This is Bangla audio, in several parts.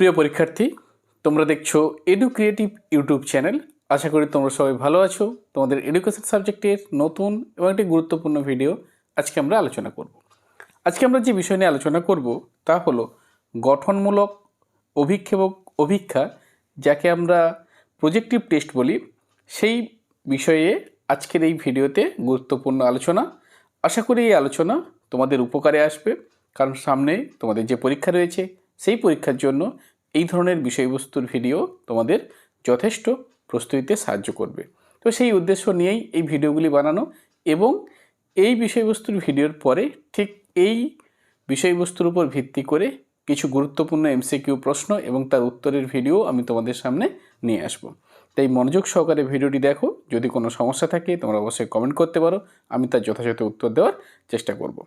প্রিয় পরীক্ষার্থী, তোমরা দেখছ এডু ক্রিয়েটিভ ইউটিউব চ্যানেল আশা করি তোমরা সবাই ভালো আছো। তোমাদের এডুকেশন সাবজেক্টের নতুন এবং একটি গুরুত্বপূর্ণ ভিডিও আজকে আমরা আলোচনা করব। আজকে আমরা যে বিষয় নিয়ে আলোচনা করব, তা হলো গঠনমূলক অভিক্ষেপক অভিক্ষা, যাকে আমরা প্রজেক্টিভ টেস্ট বলি। সেই বিষয়ে আজকের এই ভিডিওতে গুরুত্বপূর্ণ আলোচনা। আশা করি এই আলোচনা তোমাদের উপকারে আসবে, কারণ সামনে তোমাদের যে পরীক্ষা রয়েছে সেই পরীক্ষার জন্য এই ধরনের বিষয়বস্তুর ভিডিও তোমাদের যথেষ্ট প্রস্তুতিতে সাহায্য করবে। তো সেই উদ্দেশ্য নিয়েই এই ভিডিওগুলি বানানো এবং এই বিষয়বস্তুর ভিডিওর পরে ঠিক এই বিষয়বস্তুর উপর ভিত্তি করে কিছু গুরুত্বপূর্ণ এমসিকিউ প্রশ্ন এবং তার উত্তরের ভিডিও আমি তোমাদের সামনে নিয়ে আসব। তাই মনোযোগ সহকারে ভিডিওটি দেখো, যদি কোনো সমস্যা থাকে তোমরা অবশ্যই কমেন্ট করতে পারো, আমি তার যথাযথ উত্তর দেওয়ার চেষ্টা করব।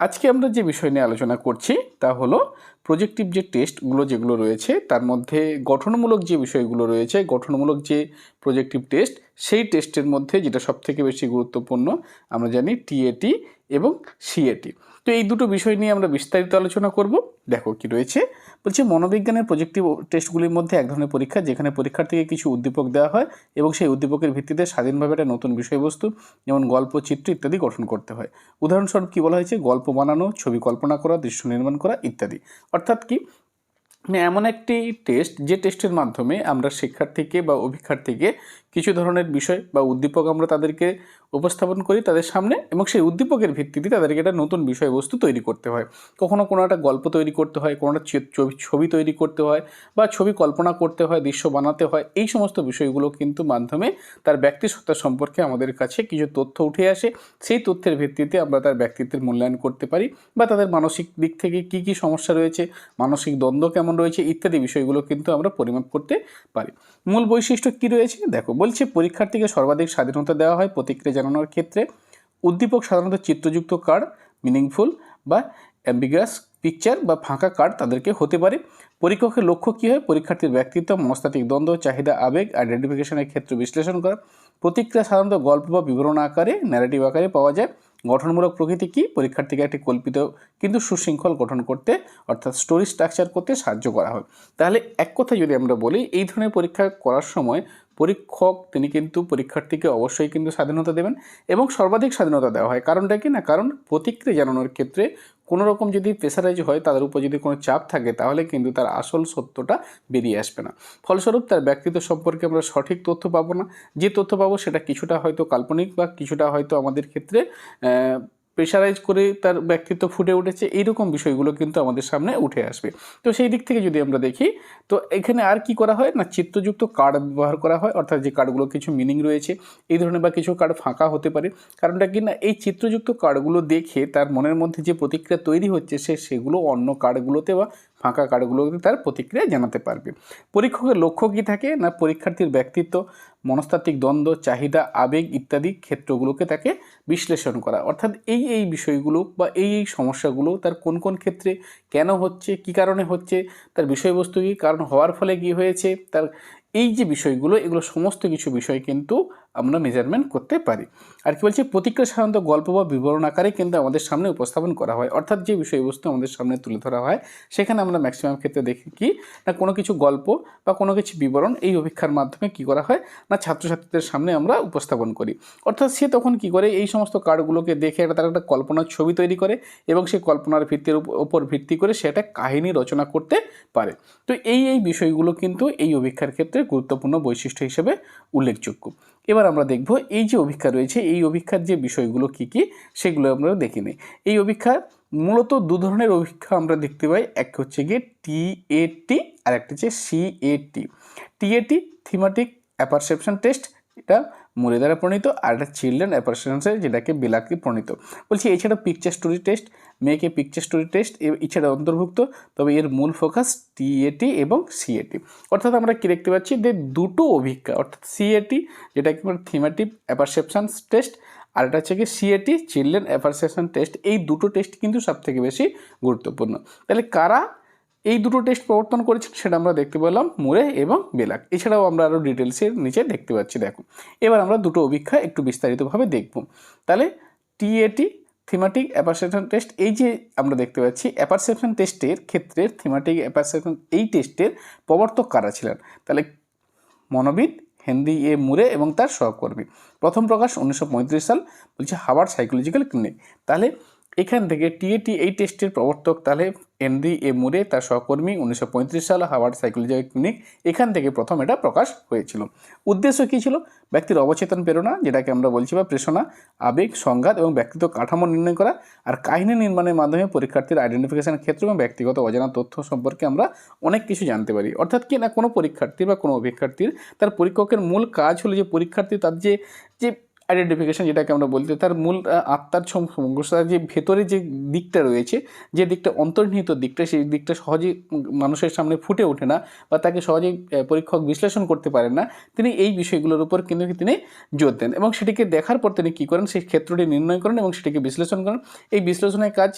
আজকে আমরা যে বিষয় নিয়ে আলোচনা করছি তা হলো প্রজেক্টিভ যে টেস্টগুলো যেগুলো রয়েছে, তার মধ্যে গঠনমূলক যে বিষয়গুলো রয়েছে, গঠনমূলক যে প্রজেক্টিভ টেস্ট সেই টেস্টের মধ্যে যেটা সবথেকে বেশি গুরুত্বপূর্ণ, আমরা জানি টিএটি এবং সিএটি তো এই দুটো বিষয় নিয়ে আমরা বিস্তারিত আলোচনা করব। দেখো কি রয়েছে। বলছে, মনোবিজ্ঞানের প্রজেক্টিভ টেস্টগুলির মধ্যে এক ধরনের পরীক্ষা, যেখানে পরীক্ষার্থীকে কিছু উদ্দীপক দেওয়া হয় এবং সেই উদ্দীপকের ভিত্তিতে স্বাধীনভাবে একটা নতুন বিষয়বস্তু, যেমন গল্প, চিত্র ইত্যাদি গঠন করতে হয়। উদাহরণস্বরূপ কী বলা হয়েছে? গল্প বানানো, ছবি কল্পনা করা, দৃশ্য নির্মাণ করা ইত্যাদি। অর্থাৎ কি? মানে এমন একটি টেস্ট, যে টেস্টের মাধ্যমে আমরা শিক্ষার্থীকে বা অভিক্ষার্থীকে কিছু ধরনের বিষয় বা উদ্দীপক আমরা তাদেরকে উপস্থাপন করি তাদের সামনে এবং সেই উদ্দীপকের ভিত্তিতে তাদেরকে একটা নতুন বিষয়বস্তু তৈরি করতে হয়। কখনো কোনো একটা গল্প তৈরি করতে হয়, কোনো একটা ছবি- ছবি তৈরি করতে হয় বা ছবি কল্পনা করতে হয়, দৃশ্য বানাতে হয়, এই সমস্ত বিষয়গুলো কিন্তু মাধ্যমে তার ব্যক্তিসত্তা সম্পর্কে আমাদের কাছে কিছু তথ্য উঠে আসে। সেই তথ্যের ভিত্তিতে আমরা তার ব্যক্তিত্বের মূল্যায়ন করতে পারি বা তাদের মানসিক দিক থেকে কি কি সমস্যা রয়েছে, মানসিক দ্বন্দ্ব কেমন রয়েছে ইত্যাদি বিষয়গুলো কিন্তু আমরা পরিমাপ করতে পারি। মূল বৈশিষ্ট্য কি রয়েছে? দেখো বলছে, পরীক্ষার্থীকে সর্বাধিক স্বাধীনতা দেওয়া হয় প্রতিক্রিয়া জানানোর ক্ষেত্রে। উদ্দীপক সাধারণত চিত্রযুক্ত কার্ড মিনিংফুল বা অ্যাম্বিগাস পিকচার বা ফাঁকা কার্ড তাদেরকে হতে পারে। পরীক্ষকের লক্ষ্য কী হয়? পরীক্ষার্থীর ব্যক্তিত্ব, মনস্তাত্ত্বিক দ্বন্দ্ব, চাহিদা, আবেগ আইডেন্টিফিকেশনের ক্ষেত্রে বিশ্লেষণ করা। প্রতিক্রিয়া সাধারণত গল্প বা বিবরণ আকারে ন্যারেটিভ আকারে পাওয়া যায়। গঠনমূলক প্রকৃতি কি? পরীক্ষার্থীকে একটি কল্পিত কিন্তু সুশৃঙ্খল গঠন করতে, অর্থাৎ স্টোরি স্ট্রাকচার করতে সাহায্য করা হয়। তাহলে এক কথা যদি আমরা বলি, এই ধরনের পরীক্ষা করার সময় পরীক্ষক তিনি কিন্তু পরীক্ষার্থীকে অবশ্যই কিন্তু স্বাধীনতা দেবেন এবং সর্বাধিক স্বাধীনতা দেওয়া হয়। কারণটা কি না? কারণ প্রতিক্রিয়া জানানোর ক্ষেত্রে কোনো রকম যদি প্রেসারাইজ হয়, তাদের উপর যদি কোনো চাপ থাকে, তাহলে কিন্তু তার আসল সত্যটা বেরিয়ে আসবে না। ফলস্বরূপ তার ব্যক্তিত্ব সম্পর্কে আমরা সঠিক তথ্য পাবো না। যে তথ্য পাবো সেটা কিছুটা হয়তো কাল্পনিক বা কিছুটা হয়তো আমাদের ক্ষেত্রে প্রেশারাইজ করে তার ব্যক্তিত্ব ফুটে উঠেছে, এইরকম বিষয়গুলো কিন্তু আমাদের সামনে উঠে আসবে। তো সেই দিক থেকে যদি আমরা দেখি, তো এখানে আর কি করা হয় না, চিত্রযুক্ত কার্ড ব্যবহার করা হয়, অর্থাৎ যে কার্ডগুলো কিছু মিনিং রয়েছে, এই ধরনের বা কিছু কার্ড ফাঁকা হতে পারে। কারণটা কি না, এই চিত্রযুক্ত কার্ডগুলো দেখে তার মনের মধ্যে যে প্রতিক্রিয়া তৈরি হচ্ছে, সে সেগুলো অন্য কার্ডগুলোতে বা ফাঁকা কার্ডগুলোতে তার প্রতিক্রিয়া জানাতে পারবে। পরীক্ষকের লক্ষ্য কী থাকে? না পরীক্ষার্থীর ব্যক্তিত্ব, মনস্তাত্ত্বিক দ্বন্দ্ব, চাহিদা, আবেগ ইত্যাদি ক্ষেত্রগুলোকে তাকে বিশ্লেষণ করা। অর্থাৎ এই এই বিষয়গুলো বা এই এই সমস্যাগুলো তার কোন কোন ক্ষেত্রে কেন হচ্ছে, কী কারণে হচ্ছে, তার বিষয়বস্তু কী, কারণ হওয়ার ফলে কী হয়েছে, তার এই যে বিষয়গুলো, এগুলো সমস্ত কিছু বিষয় কিন্তু আমরা মেজারমেন্ট করতে পারি। আর কি বলছে, প্রতিক্রিয়া সাধারণত গল্প বা বিবরণ আকারে কিন্তু আমাদের সামনে উপস্থাপন করা হয়। অর্থাৎ যে বিষয়বস্তু আমাদের সামনে তুলে ধরা হয়, সেখানে আমরা ম্যাক্সিমাম ক্ষেত্রে দেখি কি, না কোনো কিছু গল্প বা কোনো কিছু বিবরণ এই অভিক্ষার মাধ্যমে কি করা হয়, না ছাত্রছাত্রীদের সামনে আমরা উপস্থাপন করি। অর্থাৎ সে তখন কি করে, এই সমস্ত কার্ডগুলোকে দেখে একটা তার একটা কল্পনার ছবি তৈরি করে এবং সেই কল্পনার ভিত্তির উপ- উপর ভিত্তি করে সে একটা কাহিনী রচনা করতে পারে। তো এই এই বিষয়গুলো কিন্তু এই অভিক্ষার ক্ষেত্রে গুরুত্বপূর্ণ বৈশিষ্ট্য হিসেবে উল্লেখযোগ্য। এবার আমরা দেখব এই যে অভিক্ষা রয়েছে, এই অভিক্ষার যে বিষয়গুলো কি কি, সেগুলো আমরা দেখে নিই। এই অভিক্ষা মূলত দু ধরনের অভিক্ষা আমরা দেখতে পাই। এক হচ্ছে গিয়ে টি এ টি আর একটা হচ্ছে C A T. T A T thematic apperception test এটা মুরে দ্বারা প্রণীত, আর একটা চিলড্রেন অ্যাপারসেপশন যেটাকে বিলাকি প্রণীত। বলছি, এছাড়া পিকচার স্টোরি টেস্ট মেয়েকে পিকচার স্টোরি টেস্ট এছাড়া অন্তর্ভুক্ত, তবে এর মূল ফোকাস টিএটি এবং সিএটি অর্থাৎ আমরা কী দেখতে পাচ্ছি যে দুটো অভিজ্ঞা, অর্থাৎ সিএটি যেটাকে থিমেটিভ অ্যাপারসেপশন টেস্ট আর এটা হচ্ছে কি সিএটি চিলড্রেন অ্যাপারসেপশন টেস্ট এই দুটো টেস্ট কিন্তু সবথেকে বেশি গুরুত্বপূর্ণ। তাহলে কারা এই দুটো টেস্ট প্রবর্তন করেছেন সেটা আমরা দেখতে পেলাম মুরে এবং বেলাক। এছাড়াও আমরা আরও ডিটেলসের নিচে দেখতে পাচ্ছি, দেখো। এবার আমরা দুটো অভিক্ষা একটু বিস্তারিতভাবে দেখব। তাহলে টিএটি থিমাটিক অ্যাপারসেপশন টেস্ট এই যে আমরা দেখতে পাচ্ছি অ্যাপারসেপশন টেস্টের ক্ষেত্রে থিমাটিক অ্যাপারসেপশন এই টেস্টের প্রবর্তক কারা ছিলেন? তাহলে মনোবিদ, হেনরি এ মুরে এবং তার সহকর্মী। প্রথম প্রকাশ উনিশশো পঁয়ত্রিশ সাল, বলছে হাওয়ার্ড সাইকোলজিক্যাল ক্লিনিক। তাহলে এখান থেকে টিএটি এই টেস্টের প্রবর্তক তাহলে হেনরি এ মুরে তার সহকর্মী উনিশশো পঁয়ত্রিশ সালে হাওয়ার্ড সাইকোলজিক্যাল ক্লিনিক, এখান থেকে প্রথম এটা প্রকাশ হয়েছিল। উদ্দেশ্য কী ছিল? ব্যক্তির অবচেতন প্রেরণা, যেটাকে আমরা বলছি বা প্রেষণা, আবেগ, সংঘাত এবং ব্যক্তিত্ব কাঠামো নির্ণয় করা আর কাহিনী নির্মাণের মাধ্যমে পরীক্ষার্থীর আইডেন্টিফিকেশনের ক্ষেত্র এবং ব্যক্তিগত অজানা তথ্য সম্পর্কে আমরা অনেক কিছু জানতে পারি। অর্থাৎ কি না কোনো পরীক্ষার্থী বা কোনো অভিজ্ঞার্থীর তার পরীক্ষকের মূল কাজ হলো যে পরীক্ষার্থী তার যে যে আইডেন্টিফিকেশন যেটাকে আমরা বলতে, তার মূল আত্মার সমস্যা যে ভেতরে যে দিকটা রয়েছে, যে দিকটা অন্তর্নিহিত দিকটা, সেই দিকটা সহজেই মানুষের সামনে ফুটে ওঠে না বা তাকে সহজেই পরীক্ষক বিশ্লেষণ করতে পারেন না, তিনি এই বিষয়গুলোর উপর কিন্তু তিনি জোর দেন এবং সেটিকে দেখার পর তিনি কী করেন, সেই ক্ষেত্রটি নির্ণয় করেন এবং সেটিকে বিশ্লেষণ করেন। এই বিশ্লেষণের কাজ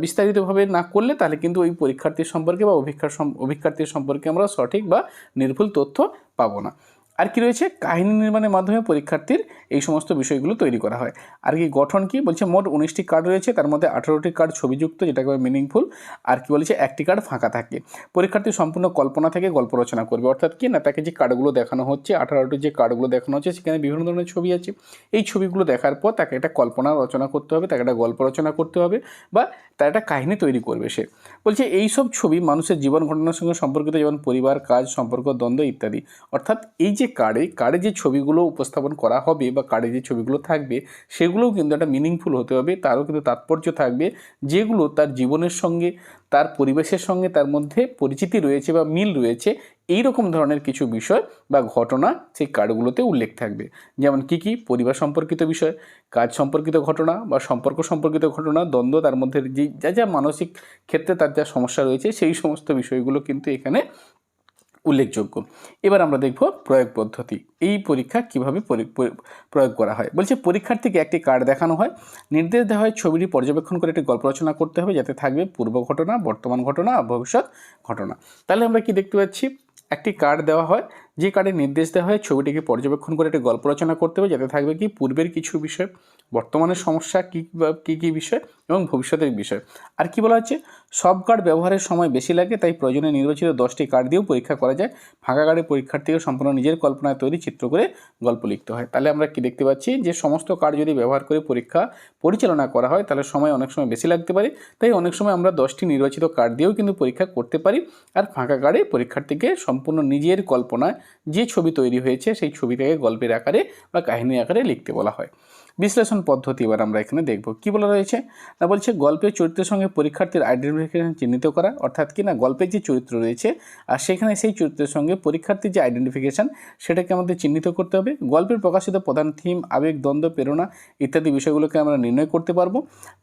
বিস্তারিতভাবে না করলে তাহলে কিন্তু ওই পরীক্ষার্থীর সম্পর্কে বা অভিজ্ঞার সম- অভিজ্ঞার্থীর সম্পর্কে আমরা সঠিক বা নির্ভুল তথ্য পাবো না। আর কি রয়েছে? কাহিনী নির্মাণের মাধ্যমে পরীক্ষার্থীর এই সমস্ত বিষয়গুলো তৈরি করা হয়। আর কি গঠন কি? বলছে মোট উনিশটি কার্ড রয়েছে, তার মধ্যে আঠারোটি কার্ড ছবিযুক্ত, যেটাকে মিনিংফুল আর কি বলেছে একটি কার্ড ফাঁকা থাকে। পরীক্ষার্থী সম্পূর্ণ কল্পনা থেকে গল্প রচনা করবে। অর্থাৎ কি না, তাকে যে কার্ডগুলো দেখানো হচ্ছে, আঠারোটি যে কার্ডগুলো দেখানো হচ্ছে, সেখানে বিভিন্ন ধরনের ছবি আছে। এই ছবিগুলো দেখার পর তাকে একটা কল্পনা রচনা করতে হবে, তাকে একটা গল্প রচনা করতে হবে, বা তার একটা কাহিনী তৈরি করবে সে। বলছে এই সব ছবি মানুষের জীবন ঘটনার সঙ্গে সম্পর্কিত, যেমন পরিবার, কাজ, সম্পর্ক, দ্বন্দ্ব ইত্যাদি। অর্থাৎ এই যে কার্ডে কার্ডে যে ছবিগুলো উপস্থাপন করা হবে বা কার্ডে যে ছবিগুলো থাকবে, সেগুলোও কিন্তু একটা মিনিংফুল হতে হবে, তারও কিন্তু তাৎপর্য থাকবে, যেগুলো তার জীবনের সঙ্গে, তার পরিবেশের সঙ্গে তার মধ্যে পরিচিতি রয়েছে বা মিল রয়েছে এই রকম ধরনের কিছু বিষয় বা ঘটনা সেই কার্ডগুলোতে উল্লেখ থাকবে। যেমন কি কি? পরিবার সম্পর্কিত বিষয়, কাজ সম্পর্কিত ঘটনা বা সম্পর্ক সম্পর্কিত ঘটনা, দ্বন্দ্ব তার মধ্যে যে, যা যা মানসিক ক্ষেত্রে তার যা সমস্যা রয়েছে, সেই সমস্ত বিষয়গুলো কিন্তু এখানে উল্লেখযোগ্য। এবার আমরা দেখব প্রয়োগ পদ্ধতি। এই পরীক্ষা কীভাবে পরি- পরি- প্রয়োগ করা হয়? বলছে, পরীক্ষার্থীকে একটি কার্ড দেখানো হয়। নির্দেশ দেওয়া হয় ছবিটি পর্যবেক্ষণ করে একটি গল্প রচনা করতে হবে, যাতে থাকবে পূর্ব ঘটনা, বর্তমান ঘটনা, ভবিষ্যৎ ঘটনা। তাহলে আমরা কি দেখতে পাচ্ছি? একটি কার্ড দেওয়া হয়। যে কার্ডে নির্দেশ দেওয়া হয়, ছবিটিকে পর্যবেক্ষণ করে একটি গল্প রচনা করতে হবে, যাতে থাকবে কি? পূর্বের কিছু বিষয়। বর্তমানের সমস্যা কী কী কী বিষয় এবং ভবিষ্যতের বিষয়। আর কি বলা হচ্ছে? সব কার্ড ব্যবহারের সময় বেশি লাগে, তাই প্রয়োজনে নির্বাচিত দশটি কার্ড দিয়েও পরীক্ষা করা যায়। ফাঁকা কার্ডে পরীক্ষার্থীকে সম্পূর্ণ নিজের কল্পনায় তৈরি, চিত্র করে গল্প লিখতে হয়। তাহলে আমরা কি দেখতে পাচ্ছি? যে সমস্ত কার্ড যদি ব্যবহার করে পরীক্ষা পরিচালনা করা হয়, তাহলে সময় অনেক সময় বেশি লাগতে পারে। তাই অনেক সময় আমরা দশটি নির্বাচিত কার্ড দিয়েও কিন্তু পরীক্ষা করতে পারি। আর ফাঁকা কার্ডে পরীক্ষার্থীকে সম্পূর্ণ নিজের কল্পনায় যে ছবি তৈরি হয়েছে, সেই ছবিটাকে গল্পের আকারে বা কাহিনীর আকারে লিখতে বলা হয়। বিশ্লেষণ পদ্ধতি এবার আমরা এখানে দেখব। কি বলা রয়েছে? না বলছে, গল্পের চরিত্রের সঙ্গে পরীক্ষার্থীর আইডেন্টিফিকেশন চিহ্নিত করা, অর্থাৎ কি না, গল্পের যে চরিত্র রয়েছে, আর সেখানে সেই চরিত্রের সঙ্গে পরীক্ষার্থীর যে আইডেন্টিফিকেশন সেটাকে আমাদের চিহ্নিত করতে হবে। গল্পের প্রকাশিত প্রধান থিম আবেগ, দ্বন্দ্ব, প্রেরণা ইত্যাদি বিষয়গুলোকে আমরা নির্ণয় করতে পারব।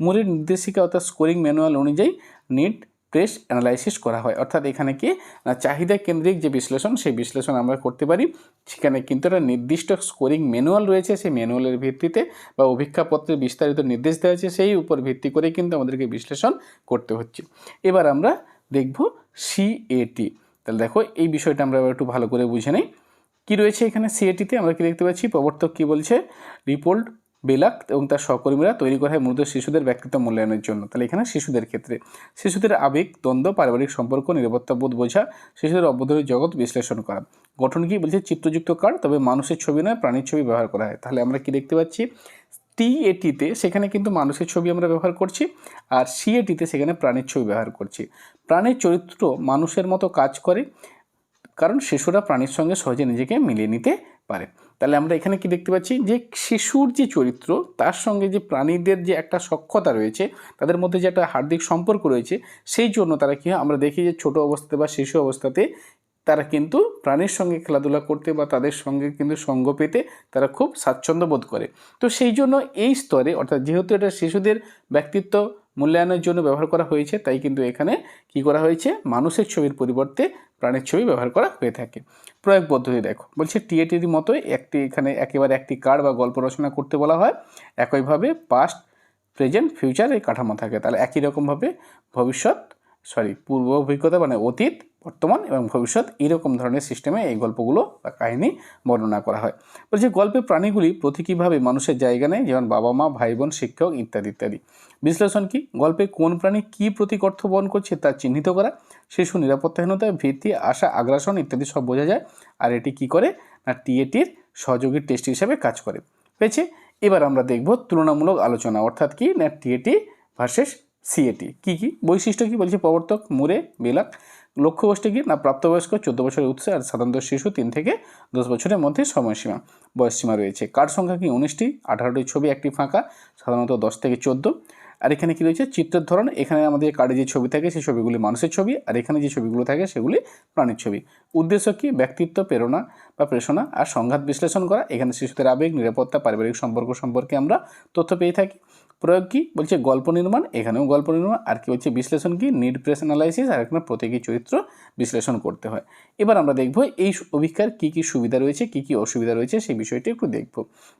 মূলের নির্দেশিকা অর্থাৎ স্কোরিং ম্যানুয়াল অনুযায়ী নিট প্রেস অ্যানালাইসিস করা হয়। অর্থাৎ এখানে কি? না, চাহিদা কেন্দ্রিক যে বিশ্লেষণ, সেই বিশ্লেষণ আমরা করতে পারি। সেখানে কিন্তু একটা নির্দিষ্ট স্কোরিং ম্যানুয়াল রয়েছে। সেই ম্যানুয়ালের ভিত্তিতে বা অভিজ্ঞাপত্রে বিস্তারিত নির্দেশ দেওয়া হয়েছে। সেই উপর ভিত্তি করে কিন্তু আমাদেরকে বিশ্লেষণ করতে হচ্ছে। এবার আমরা দেখব সিএটি তাহলে দেখো, এই বিষয়টা আমরা এবার একটু ভালো করে বুঝে নিই। কী রয়েছে এখানে সিএটিতে আমরা কি দেখতে পাচ্ছি? প্রবর্তক কী বলছে? রিপোর্ট বেলাক এবং তার সহকর্মীরা তৈরি করা হয় মূলত শিশুদের ব্যক্তিত্ব মূল্যায়নের জন্য। তাহলে এখানে শিশুদের ক্ষেত্রে, শিশুদের আবেগ, দ্বন্দ্ব, পারিবারিক সম্পর্ক নিরাপত্তাবোধ বোঝা, শিশুদের অবধারিত জগৎ বিশ্লেষণ করা। গঠন কি বলছে? চিত্রযুক্ত কার্ড তবে মানুষের ছবি নয়, প্রাণীর ছবি ব্যবহার করা হয়। তাহলে আমরা কি দেখতে পাচ্ছি? টি টিএটিতে সেখানে কিন্তু মানুষের ছবি আমরা ব্যবহার করছি আর সি সিএটিতে সেখানে প্রাণীর ছবি ব্যবহার করছি। প্রাণীর চরিত্র মানুষের মতো কাজ করে, কারণ শিশুরা প্রাণীর সঙ্গে সহজে নিজেকে মিলিয়ে নিতে পারে। তাহলে আমরা এখানে কি দেখতে পাচ্ছি? যে শিশুর যে চরিত্র, তার সঙ্গে যে প্রাণীদের যে একটা সক্ষতা রয়েছে, তাদের মধ্যে যে একটা হার্দিক সম্পর্ক রয়েছে, সেই জন্য তারা কী হয়? আমরা দেখি যে ছোট অবস্থাতে বা শিশু অবস্থাতে তারা কিন্তু প্রাণীর সঙ্গে খেলাধুলা করতে বা তাদের সঙ্গে কিন্তু সঙ্গ পেতে তারা খুব স্বাচ্ছন্দ্য বোধ করে। তো সেই জন্য এই স্তরে, অর্থাৎ যেহেতু এটা শিশুদের ব্যক্তিত্ব মূল্যায়নের জন্য ব্যবহার করা হয়েছে, তাই কিন্তু এখানে কি করা হয়েছে? মানুষের ছবির পরিবর্তে প্রাণের ছবি ব্যবহার করা হয়ে থাকে। প্রয়োগ পদ্ধতি দেখো, বলছে টিএটির মতোই একটি এখানে একেবারে একটি কার্ড বা গল্প রচনা করতে বলা হয়। একইভাবে পাস্ট প্রেজেন্ট ফিউচার এই কাঠামো থাকে, তাহলে একই রকমভাবে ভবিষ্যৎ সরি পূর্ব অভিজ্ঞতা মানে অতীত বর্তমান এবং ভবিষ্যৎ এরকম ধরনের সিস্টেমে এই গল্পগুলো বা কাহিনী বর্ণনা করা হয়। বলছে গল্পে প্রাণীগুলি প্রতীকীভাবে মানুষের জায়গা নেয়, যেমন বাবা মা ভাই বোন শিক্ষক ইত্যাদি ইত্যাদি। বিশ্লেষণ কি? গল্পে কোন প্রাণী কী প্রতীক অর্থ বহন করছে তা চিহ্নিত করা, শিশু নিরাপত্তাহীনতা ভীতি, আশা, আগ্রাসন ইত্যাদি সব বোঝা যায়, আর এটি কি করে? না টিএটির সহযোগী টেস্ট হিসাবে কাজ করে। পেয়েছে এবার আমরা দেখব তুলনামূলক আলোচনা, অর্থাৎ কি? না টিএটি ভার্সেস সিএটি কী কী? বৈশিষ্ট্য কী? বলছে প্রবর্তক মুরে বেলাক। লক্ষ্যগোষ্ঠী কি? না, প্রাপ্তবয়স্ক, চোদ্দ বছরের উৎসে আর সাধারণত শিশু তিন থেকে দশ বছরের মধ্যে সময়সীমা, বয়সসীমা রয়েছে। কার্ড সংখ্যা কি? উনিশটি। আঠারোটি ছবি একটি ফাঁকা, সাধারণত দশ থেকে চোদ্দ। আর এখানে কী রয়েছে? চিত্রের ধরন। এখানে আমাদের কার্ডে যে ছবি থাকে, সেই ছবিগুলি মানুষের ছবি। আর এখানে যে ছবিগুলো থাকে, সেগুলি প্রাণীর ছবি। উদ্দেশ্য কি? ব্যক্তিত্ব, প্রেরণা বা প্রেষণা। আর সংঘাত বিশ্লেষণ করা। এখানে শিশুদের আবেগ, নিরাপত্তা, পারিবারিক সম্পর্ক সম্পর্কে আমরা তথ্য পেয়ে থাকি। প্রয়োগ কি? বলছে গল্প নির্মাণ, এখানেও গল্প নির্মাণ, আর কি হচ্ছে বিশ্লেষণ কি? নিড প্রেস অ্যানালাইসিস আর এখানে প্রতীকী চরিত্র বিশ্লেষণ করতে হয়। এবার আমরা দেখব এই অভিজ্ঞার কী কী সুবিধা রয়েছে, কী কী অসুবিধা রয়েছে, সেই বিষয়টি একটু দেখব।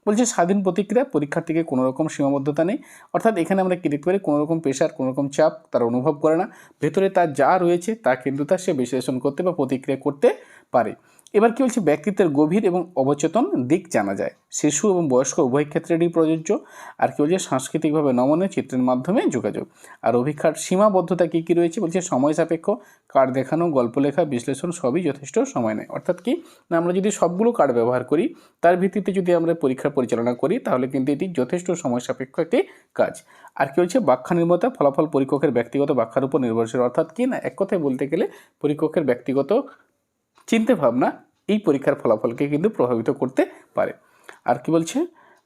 বলছে স্বাধীন প্রতিক্রিয়া, পরীক্ষার্থীকে কোনো রকম সীমাবদ্ধতা নেই, অর্থাৎ এখানে আমরা কী দেখতে পারি? কোনো রকম প্রেশার কোনো রকম চাপ তার অনুভব করে না। ভেতরে তার যা রয়েছে, তা কিন্তু তার সে বিশ্লেষণ করতে বা প্রতিক্রিয়া করতে পারে। এবার কি বলছে? ব্যক্তিত্বের গভীর এবং অবচেতন দিক জানা যায়। শিশু এবং বয়স্ক উভয় ক্ষেত্রেরই প্রযোজ্য। আর কি বলছে? সাংস্কৃতিকভাবে নমনীয় চিত্রের মাধ্যমে যোগাযোগ। আর অভিক্ষার সীমাবদ্ধতা কী কী রয়েছে? বলছে, সময় সাপেক্ষ। কার্ড দেখানো গল্প লেখা বিশ্লেষণ সবই যথেষ্ট সময় নেয়। অর্থাৎ কি? না, আমরা যদি সবগুলো কার্ড ব্যবহার করি, তার ভিত্তিতে যদি আমরা পরীক্ষা পরিচালনা করি, তাহলে কিন্তু এটি যথেষ্ট সময় সাপেক্ষ একটি কাজ। আর কি হচ্ছে ব্যাখ্যা নির্মাতা ফলাফল পরীক্ষকের ব্যক্তিগত ব্যাখ্যার উপর নির্ভরশীল। অর্থাৎ কি না? এক কথায় বলতে গেলে পরীক্ষকের ব্যক্তিগত চিন্তা ভাবনা এই পরীক্ষার ফলাফলকে কিন্তু প্রভাবিত করতে পারে। আর কি বলছে?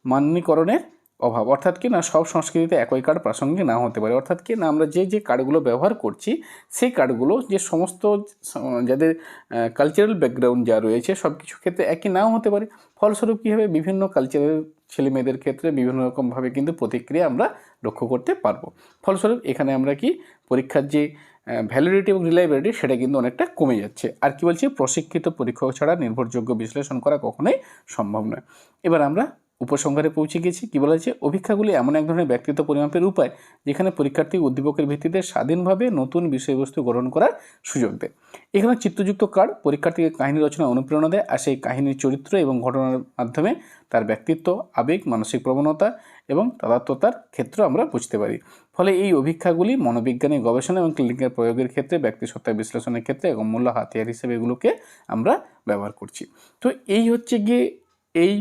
মান্যীকরণের অভাব। অর্থাৎ কি না, সব সংস্কৃতিতে একই কার্ড প্রাসঙ্গিক না হতে পারে। অর্থাৎ কি না, আমরা যে যে কার্ডগুলো ব্যবহার করছি, সেই কার্ডগুলো যে সমস্ত যাদের কালচারাল ব্যাকগ্রাউন্ড যা রয়েছে, সব কিছু ক্ষেত্রে একই নাও হতে পারে। ফলস্বরূপ কী হবে? বিভিন্ন কালচারাল ছেলে মেয়েদের ক্ষেত্রে বিভিন্ন রকমভাবে কিন্তু প্রতিক্রিয়া আমরা লক্ষ্য করতে পারব। ফলস্বরূপ এখানে আমরা কি পরীক্ষার যে ভ্যালিডিটি এবং রিলাইবিলিটি সেটা কিন্তু অনেকটা কমে যাচ্ছে। আর কি বলছি? প্রশিক্ষিত, পরীক্ষক ছাড়া নির্ভরযোগ্য বিশ্লেষণ করা কখনোই সম্ভব নয়। এবার আমরা উপসংহারে পৌঁছে গেছি। কি বলা হয়েছে? অভিক্ষাগুলি এমন এক ধরনের ব্যক্তিত্ব পরিমাপের উপায়, যেখানে পরীক্ষার্থী উদ্দীপকের ভিত্তিতে স্বাধীনভাবে নতুন বিষয়বস্তু গ্রহণ করার সুযোগ দেয়। এখানে চিত্রযুক্ত কার্ড পরীক্ষার্থীকে কাহিনী রচনা অনুপ্রেরণা দেয় আর সেই কাহিনীর চরিত্র এবং ঘটনার মাধ্যমে তার ব্যক্তিত্ব, আবেগ, মানসিক প্রবণতা এবং তাদাত্মতার ক্ষেত্র আমরা বুঝতে পারি। ফলে এই অভিক্ষাগুলি মনোবিজ্ঞানের গবেষণা এবং ক্লিনিকের প্রয়োগের ক্ষেত্রে ব্যক্তিসত্তা বিশ্লেষণের ক্ষেত্রে এবং মূল্য হাতিয়ার হিসেবে এগুলোকে আমরা ব্যবহার করছি। তো এই হচ্ছে গিয়ে এই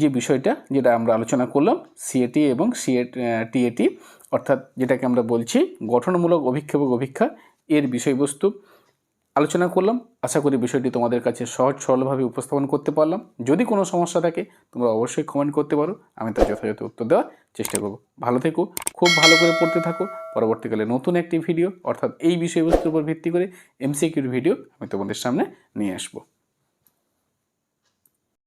যে বিষয়টা যেটা আমরা আলোচনা করলাম সিএটি এবং সিএ টিএটি অর্থাৎ যেটাকে আমরা বলছি গঠনমূলক অভিক্ষেপক অভিক্ষা এর বিষয়বস্তু। আলোচনা করলাম, আশা করি বিষয়টি তোমাদের কাছে সহজ সরলভাবে উপস্থাপন করতে পারলাম। যদি কোনো সমস্যা থাকে, তোমরা অবশ্যই কমেন্ট করতে পারো, আমি তার যথাযথ উত্তর দেওয়ার চেষ্টা করব। ভালো থেকো, খুব ভালো করে পড়তে থাকো। পরবর্তীকালে নতুন একটি ভিডিও অর্থাৎ এই বিষয়বস্তুর উপর ভিত্তি করে এমসিকিউর ভিডিও আমি তোমাদের সামনে নিয়ে আসব।